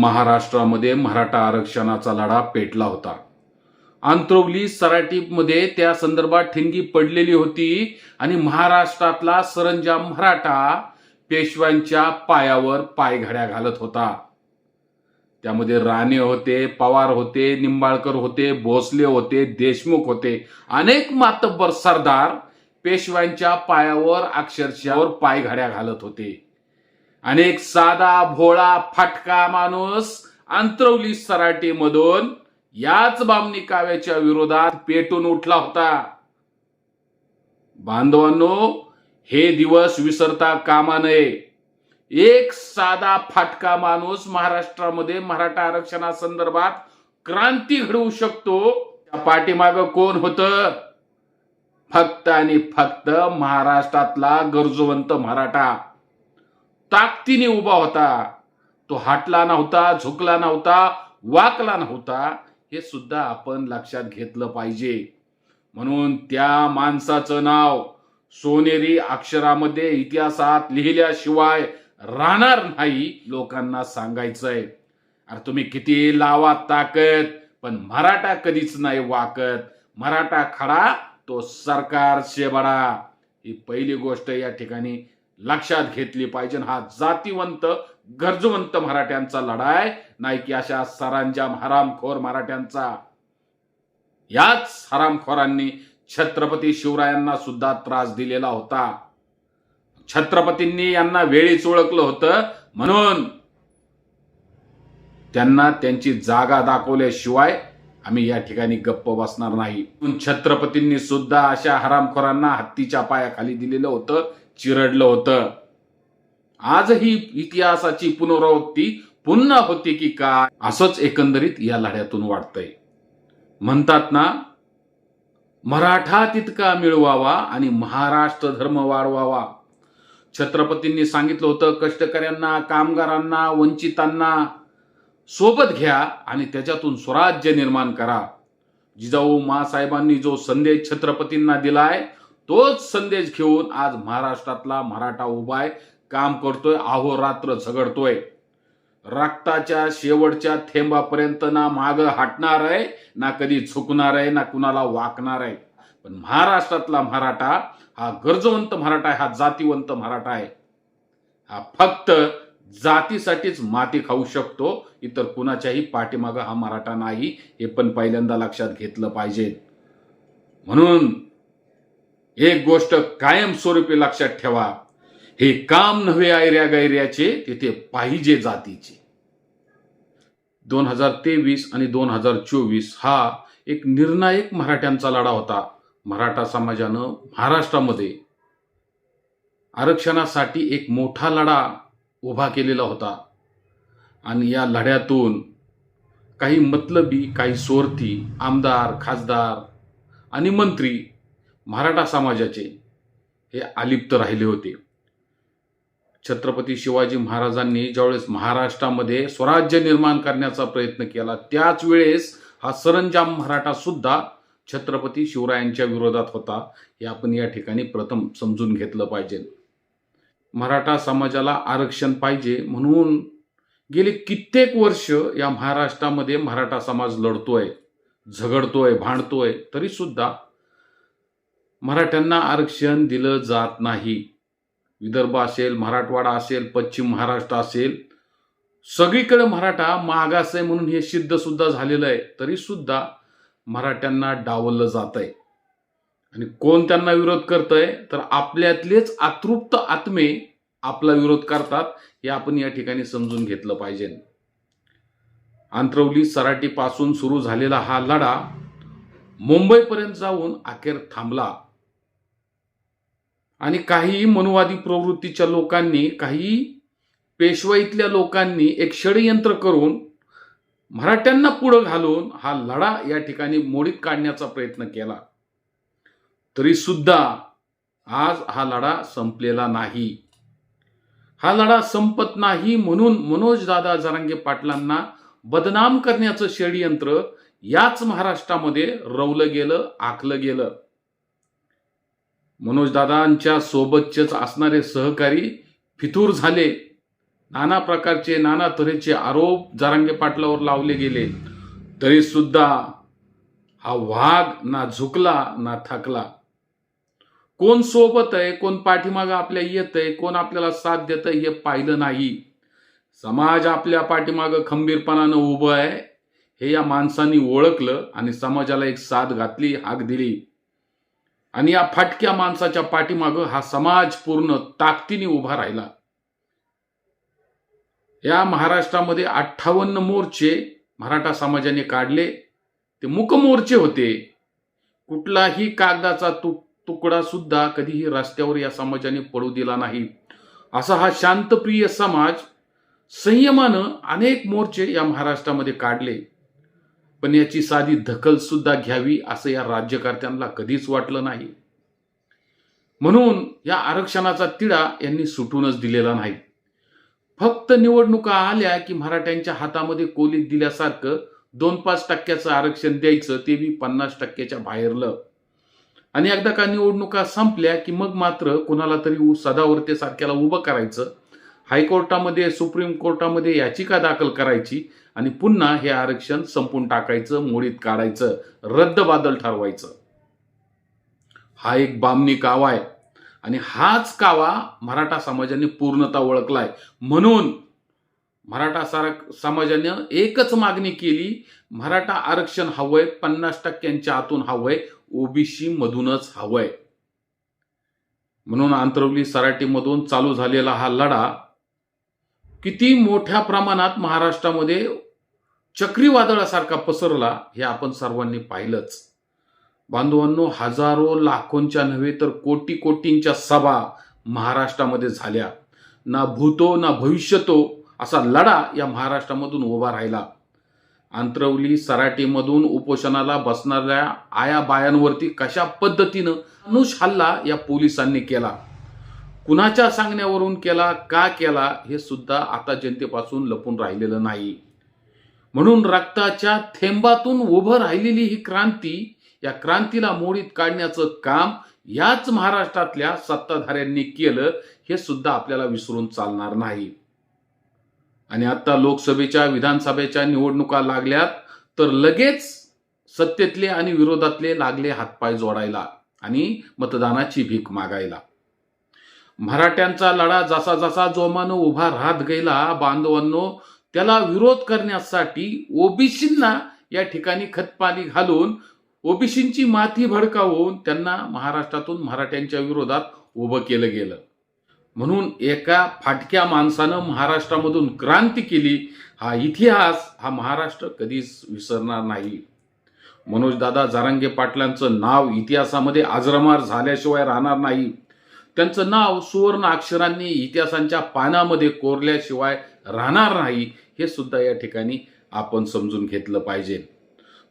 महाराष्ट्रामध्ये मराठा आरक्षणाचा लढा पेटला होता. आंतरवली सराटीमध्ये त्या संदर्भात ठिणगी पडलेली होती आणि महाराष्ट्रातला सरंजाम मराठा पेशव्यांच्या पायावर पायघड्या घालत होता. त्यामध्ये राणे होते पवार होते निंबाळकर होते भोसले होते देशमुख होते. अनेक मातब्बर सरदार पेशव्यांच्या पायावर अक्षरशः पायघड्या घालत होते. अनेक साधा भोळा फाटका माणूस अंतरवली सराटीमधून याच बामणी काव्याच्या विरोधात पेटून उठला होता. बांधवांनो हे दिवस विसरता कामा नये. एक साधा फाटका माणूस महाराष्ट्रामध्ये मराठा आरक्षणासंदर्भात क्रांती घडवू शकतो. त्या पाठीमाग कोण होत? फक्त आणि फक्त महाराष्ट्रातला गरजवंत मराठा. ताकदीने उभा होता. तो हाटला नव्हता झुकला नव्हता वाकला नव्हता हे सुद्धा आपण लक्षात घेतलं पाहिजे. म्हणून त्या माणसाचं नाव सोनेरी अक्षरामध्ये इतिहासात लिहिल्याशिवाय राहणार नाही लोकांना सांगायचंय. अरे तुम्ही किती लावा ताकद पण मराठा कधीच नाही वाकत. मराठा खडा तो सरकार शेबडा ही पहिली गोष्ट या ठिकाणी लक्षात घेतली पाहिजे. हा जातीवंत गरजवंत मराठ्यांचा लढाय. नाही की अशा सरांजाम हरामखोर मराठ्यांचा. याच हरामखोरांनी छत्रपती शिवरायांना सुद्धा त्रास दिलेला होता. छत्रपतींनी यांना वेळीच ओळखलं होतं. म्हणून त्यांना त्यांची जागा दाखवल्याशिवाय आम्ही या ठिकाणी गप्प बसणार नाही. पण छत्रपतींनी सुद्धा अशा हरामखोरांना हत्तीच्या पायाखाली दिलेलं होतं. चिरडलं होतं. आजही इतिहासाची पुनरावृत्ती पुन्हा होते की काय? असंच एकंदरीत या लढ्यातून वाटतंय म्हणतात ना मराठा तितका मिळवावा आणि महाराष्ट्र धर्म वाढवावा. छत्रपतींनी सांगितलं होतं कष्टकऱ्यांना कामगारांना वंचितांना सोबत घ्या आणि त्याच्यातून स्वराज्य निर्माण करा. जिजाऊ मासाहेबांनी जो संदेश छत्रपतींना दिलाय तोच संदेश घेऊन आज महाराष्ट्रातला मराठा उभाय काम करतोय अहोरात्र झगडतोय. रक्ताच्या शेवटच्या थेंबापर्यंत ना माग हटणार आहे ना कधी झुकणार आहे ना कुणाला वाकणार आहे. पण महाराष्ट्रातला मराठा हा गरजवंत मराठा आहे हा जातीवंत मराठा आहे. हा फक्त जातीसाठीच माती खाऊ शकतो इतर कुणाच्याही पाठीमागं हा मराठा नाही हे पण पहिल्यांदा लक्षात घेतलं पाहिजे. म्हणून एक गोष्ट कायमस्वरूपी लक्षात ठेवा. हे काम नव्हे आयऱ्या गैऱ्याचे तिथे पाहिजे जातीचे. दोन हजार तेवीस आणि दोन हजार चोवीस हा एक निर्णायक मराठ्यांचा लढा होता. मराठा समाजानं महाराष्ट्रामध्ये आरक्षणासाठी एक मोठा लढा उभा केलेला होता. आणि या लढ्यातून काही मतलबी काही सोरती आमदार खासदार आणि मंत्री मराठा समाजाचे हे अलिप्त राहिले होते. छत्रपती शिवाजी महाराजांनी ज्यावेळेस महाराष्ट्रामध्ये स्वराज्य निर्माण करण्याचा प्रयत्न केला त्याच वेळेस हा सरंजाम मराठा सुद्धा छत्रपती शिवरायांच्या विरोधात होता हे आपण या ठिकाणी प्रथम समजून घेतलं पाहिजे. मराठा समाजाला आरक्षण पाहिजे म्हणून गेली कित्येक वर्ष या महाराष्ट्रामध्ये मराठा समाज लढतोय झगडतोय भांडतोय तरी सुद्धा मराठ्यांना आरक्षण दिलं जात नाही. विदर्भ असेल मराठवाडा असेल पश्चिम महाराष्ट्र असेल सगळीकडे मराठा मागास आहे म्हणून हे सिद्ध सुद्धा झालेलं आहे. तरी सुद्धा मराठ्यांना डावललं जात आहे. आणि कोण त्यांना विरोध करतंय? तर आपल्यातलेच अतृप्त आत्मे आपला विरोध करतात हे आपण या ठिकाणी समजून घेतलं पाहिजे. आंतरवली सराटीपासून सुरू झालेला हा लढा मुंबईपर्यंत जाऊन अखेर थांबला. आणि काही मनुवादी प्रवृत्तीच्या लोकांनी काही पेशवाईतल्या लोकांनी एक षडयंत्र करून मराठ्यांना पुढं घालून हा लढा या ठिकाणी मोडीत काढण्याचा प्रयत्न केला. तरी सुद्धा आज हा लढा संपलेला नाही. हा लढा संपत नाही म्हणून मनोज दादा जरांगे पाटलांना बदनाम करण्याचं षडयंत्र याच महाराष्ट्रामध्ये रवलं गेलं आखलं गेलं. मनोजदादांच्या सोबतचेच असणारे सहकारी फितूर झाले. नाना प्रकारचे नाना तऱ्हेचे आरोप जारांगे पाटलावर लावले गेले. तरी सुद्धा हा वाघ ना झुकला ना थकला. कोण सोबत आहे कोण पाठीमागं आपल्या येत आहे कोण आपल्याला साथ देत आहे हे पाहिलं नाही. समाज आपल्या पाठीमागं खंबीरपणानं उभं आहे हे या माणसांनी ओळखलं आणि समाजाला एक साथ घातली हाक दिली. आणि या फाटक्या माणसाच्या पाठीमागं हा समाज पूर्ण ताकदीने उभा राहिला. या महाराष्ट्रामध्ये अठ्ठावन्न मोर्चे मराठा समाजाने काढले. ते मुकमोर्चे होते. कुठलाही कागदाचा तु तुकडा सुद्धा कधीही रस्त्यावर या समाजाने पडू दिला नाही. असा हा शांतप्रिय समाज संयमानं अनेक मोर्चे या महाराष्ट्रामध्ये काढले. पण याची साधी दखल सुद्धा घ्यावी असं या राज्यकर्त्यांना कधीच वाटलं नाही. म्हणून या आरक्षणाचा तिढा यांनी सुटूनच दिलेला नाही. फक्त निवडणुका आल्या की मराठ्यांच्या हातामध्ये कोलीत दिल्यासारखं दोन पाच टक्क्याचं आरक्षण द्यायचं ते बी पन्नास टक्क्याच्या बाहेरलं. आणि एकदा का निवडणुका संपल्या की मग मात्र कुणाला तरी सदावर्ते सारख्याला उभं करायचं हायकोर्टामध्ये सुप्रीम कोर्टामध्ये याचिका दाखल करायची आणि पुन्हा हे आरक्षण संपून टाकायचं मोडीत काढायचं रद्द बादल ठरवायचं. हा एक बामणी कावा आहे. आणि हाच कावा मराठा समाजाने पूर्णता ओळखलाय. म्हणून मराठा सारा समाजाने एकच मागणी केली मराठा आरक्षण हवंय पन्नास टक्क्यांच्या आतून हवंय ओबीसी मधूनच हवंय. म्हणून आंतरवली सराटीमधून चालू झालेला हा लढा किती मोठ्या प्रमाणात महाराष्ट्रामध्ये चक्रीवादळासारखा पसरला हे आपण सर्वांनी पाहिलंच. बांधवांनो हजारो लाखोंच्या नव्हे तर कोटी कोटींच्या सभा महाराष्ट्रामध्ये झाल्या. ना भूतो ना भविष्यतो असा लढा या महाराष्ट्रामधून उभा राहिला. आंतरवली सराटीमधून उपोषणाला बसणाऱ्या आया बायांवरती कशा पद्धतीनं अनुष हल्ला या पोलिसांनी केला? कुणाच्या सांगण्यावरून केला का केला हे सुद्धा आता जनतेपासून लपून राहिलेलं नाही. म्हणून रक्ताच्या थेंबातून उभं राहिलेली ही क्रांती या क्रांतीला मोडीत काढण्याचं काम याच महाराष्ट्रातल्या सत्ताधाऱ्यांनी केलं हे सुद्धा आपल्याला विसरून चालणार नाही. आणि आता लोकसभेच्या विधानसभेच्या निवडणुका लागल्यात तर लगेच सत्तेतले आणि विरोधातले लागले हातपाय जोडायला आणि मतदानाची भीक मागायला. मराठ्यांचा लढा जसा जसा जोमानं उभा राहत गेला बांधवांनो त्याला विरोध करण्यासाठी ओबीसींना या ठिकाणी खतपाणी घालून ओबीसींची माती भडकावून त्यांना महाराष्ट्रातून मराठ्यांच्या विरोधात उभं केलं गेलं. म्हणून एका फाटक्या माणसानं महाराष्ट्रामधून क्रांती केली हा इतिहास हा महाराष्ट्र कधीच विसरणार नाही. मनोजदादा जारांगे पाटलांचं नाव इतिहासामध्ये आजरमार झाल्याशिवाय राहणार नाही. त्यांचं नाव सुवर्ण अक्षरांनी इतिहासांच्या पानामध्ये कोरल्याशिवाय राहणार नाही हे सुद्धा या ठिकाणी आपण समजून घेतलं पाहिजे.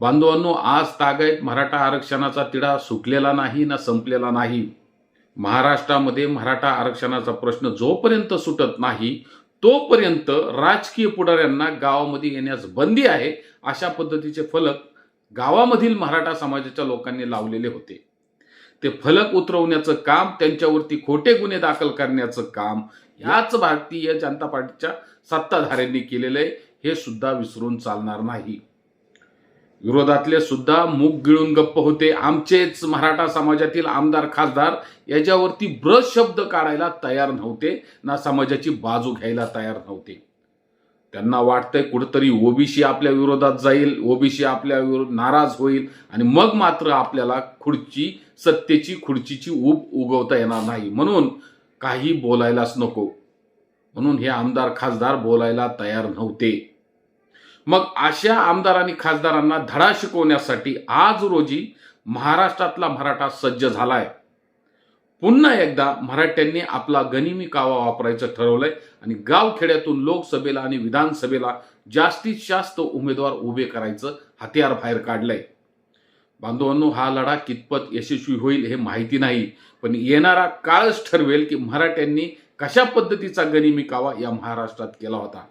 बांधवांनो आज तागायत मराठा आरक्षणाचा तिढा सुटलेला नाही ना संपलेला नाही. महाराष्ट्रामध्ये मराठा आरक्षणाचा प्रश्न जोपर्यंत सुटत नाही तोपर्यंत राजकीय पुढाऱ्यांना गावामध्ये येण्यास बंदी आहे अशा पद्धतीचे फलक गावामधील मराठा समाजाच्या लोकांनी लावलेले होते. ते फलक उतरवण्याचं काम त्यांच्यावरती खोटे गुन्हे दाखल करण्याचं काम याच भारतीय जनता पार्टीच्या सत्ताधाऱ्यांनी केलेलं आहे. हे सुद्धा विसरून चालणार नाही. विरोधातले सुद्धा मूग गिळून गप्प होते. आमचेच मराठा समाजातील आमदार खासदार याच्यावरती ब्र शब्द काढायला तयार नव्हते. ना समाजाची बाजू घ्यायला तयार नव्हते. त्यांना वाटतंय कुठंतरी ओबीसी आपल्या विरोधात जाईल ओबीसी आपल्या विरोध नाराज होईल आणि मग मात्र आपल्याला खुर्ची सत्तेची खुर्चीची ऊब उगवता येणार नाही. म्हणून काही बोलायलाच नको. म्हणून हे आमदार खासदार बोलायला तयार नव्हते. मग अशा आमदार आणि खासदारांना धडा शिकवण्यासाठी आज रोजी महाराष्ट्रातला मराठा सज्ज झालाय. पुन्हा एकदा मराठ्यांनी आपला गनिमी कावा वापरायचं ठरवलंय आणि गावखेड्यातून लोकसभेला आणि विधानसभेला जास्तीत जास्त उमेदवार उभे करायचं हत्यार बाहेर काढलंय. बांधवांनो हा लढा कितपत यशस्वी होईल हे माहिती नाही पण येणारा काळच ठरवेल की मराठ्यांनी कशा पद्धतीचा गनिमी कावा या महाराष्ट्रात केला होता.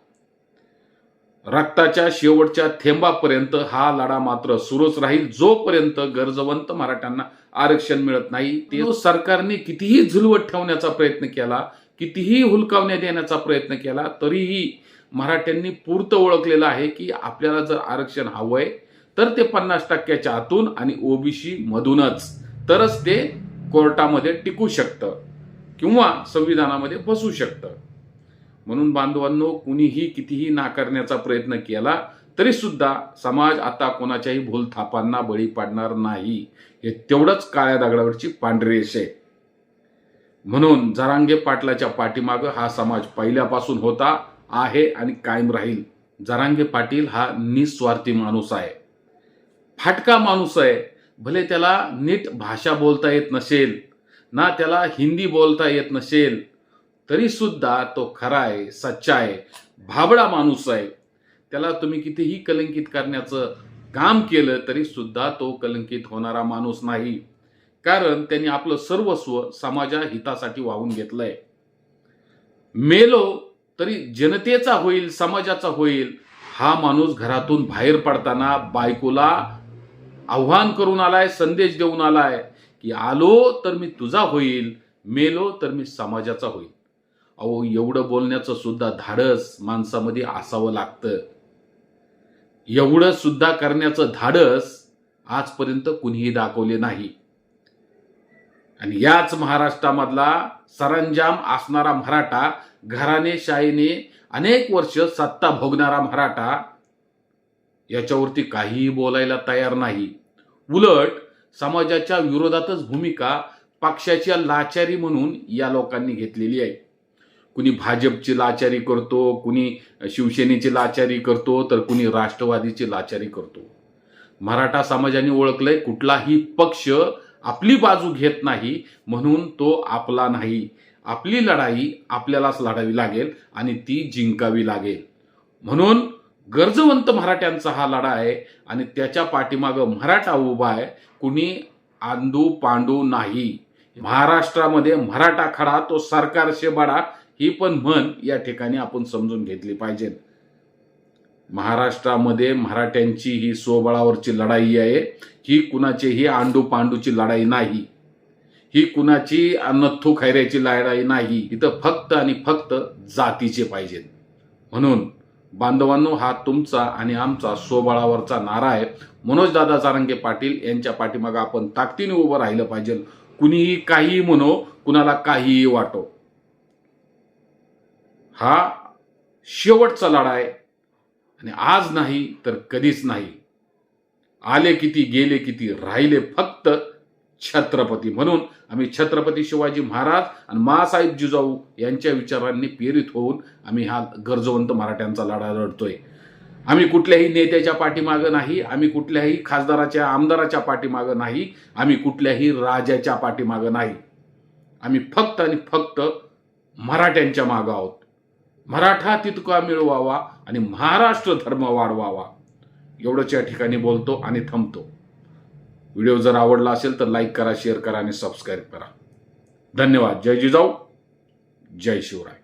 रक्ताच्या शेवटच्या थेंबापर्यंत हा लढा मात्र सुरूच राहील. जोपर्यंत गरजवंत मराठ्यांना आरक्षण मिळत नाही ते सरकारने कितीही झुलवत ठेवण्याचा प्रयत्न केला कितीही हुलकावण्यात येण्याचा प्रयत्न केला तरीही मराठ्यांनी पूर्त ओळखलेलं आहे की आपल्याला जर आरक्षण हवंय तर ते पन्नास टक्क्याच्या आतून आणि ओबीसी मधूनच. तरच ते कोर्टामध्ये टिकू शकतं किंवा संविधानामध्ये बसू शकतं. म्हणून बांधवांनो कुणीही कितीही नाकारण्याचा प्रयत्न केला तरी सुद्धा समाज आता कोणाच्याही भूलथापांना बळी पाडणार नाही. हे तेवढंच काळ्या दगडावरची पांढरी रेष आहे. म्हणून जरांगे पाटलाच्या पाठीमागं हा समाज पहिल्यापासून होता आहे आणि कायम राहील. जरांगे पाटील हा निस्वार्थी माणूस आहे. फाटका माणूस आहे. भले त्याला नीट भाषा बोलता येत नसेल ना त्याला हिंदी बोलता येत नसेल तरी सुद्धा तो खरा आहे सच्चा आहे भाबडा माणूस आहे. त्याला तुम्ही कितीही कलंकित करण्याचं काम केलं तरी सुद्धा तो कलंकित होणारा माणूस नाही. कारण त्यांनी आपलं सर्वस्व समाजा हितासाठी वाहून घेतलंय. मेलो तरी जनतेचा होईल समाजाचा होईल हा माणूस घरातून बाहेर पडताना बायकोला आव्हान करून आलाय संदेश देऊन आलाय की आलो तर मी तुझा होईल मेलो तर मी समाजाचा होईल. अहो एवढं बोलण्याचं सुद्धा धाडस माणसामध्ये असावं लागतं. एवढं सुद्धा करण्याचं धाडस आजपर्यंत कुणीही दाखवले नाही. आणि याच महाराष्ट्रामधला सरंजाम असणारा मराठा घराने शाहीने अनेक वर्ष सत्ता भोगणारा मराठा याच्यावरती काहीही बोलायला तयार नाही. उलट समाजाच्या विरोधातच भूमिका पक्षाच्या लाचारी म्हणून या लोकांनी घेतलेली आहे. कुणी भाजपची लाचारी करतो कुणी शिवसेनेची लाचारी करतो तर कुणी राष्ट्रवादीची लाचारी करतो. मराठा समाजाने ओळखलंय कुठलाही पक्ष आपली बाजू घेत नाही म्हणून तो आपला नाही. आपली लढाई आपल्यालाच लढावी लागेल आणि ती जिंकावी लागेल. म्हणून गरजवंत मराठ्यांचा हा लढा आहे आणि त्याच्या पाठीमागं मराठा उभा आहे कुणी आंदू पांडू नाही. महाराष्ट्रामध्ये मराठा खडा तो सरकारशे बडा ही पण म्हण या ठिकाणी आपण समजून घेतली पाहिजे. महाराष्ट्रामध्ये मराठ्यांची ही स्वबळावरची लढाई आहे. ही कुणाचीही आंडू पांडूची लढाई नाही. ही कुणाची नथू खैऱ्याची लढाई नाही. इथं फक्त आणि फक्त जातीचे पाहिजेत म्हणून बांधवांनो हा तुमचा आणि आमचा स्वबळावरचा नारा आहे. मनोजदादा सारंगे चारंगे पाटील यांच्या पाठीमागं आपण ताकदीने उभं राहिलं पाहिजे. कुणीही काहीही म्हणो कुणाला काहीही वाटो. हा शेवटचा लढा आहे. आणि आज नाही तर कधीच नाही. आले किती गेले किती राहिले फक्त छत्रपती म्हणून. आम्ही छत्रपती शिवाजी महाराज आणि मासाहेब जिजाऊ यांच्या विचारांनी प्रेरित होऊन आम्ही हा गरजवंत मराठ्यांचा लढा लढतोय. आम्ही कुठल्याही नेत्याच्या पाठीमागं नाही आम्ही कुठल्याही खासदाराच्या आमदाराच्या पाठीमागं नाही आम्ही कुठल्याही राजाच्या पाठीमागं नाही. आम्ही फक्त आणि फक्त मराठ्यांच्या मागं आहोत. मराठा तितका मिळवावा आणि महाराष्ट्र धर्म वाढवावा. एवढंच या ठिकाणी बोलतो आणि थांबतो. व्हिडिओ जर आवडला असेल तर लाईक करा शेअर करा आणि सबस्क्राईब करा. धन्यवाद. जय जिजाऊ. जय शिवराय.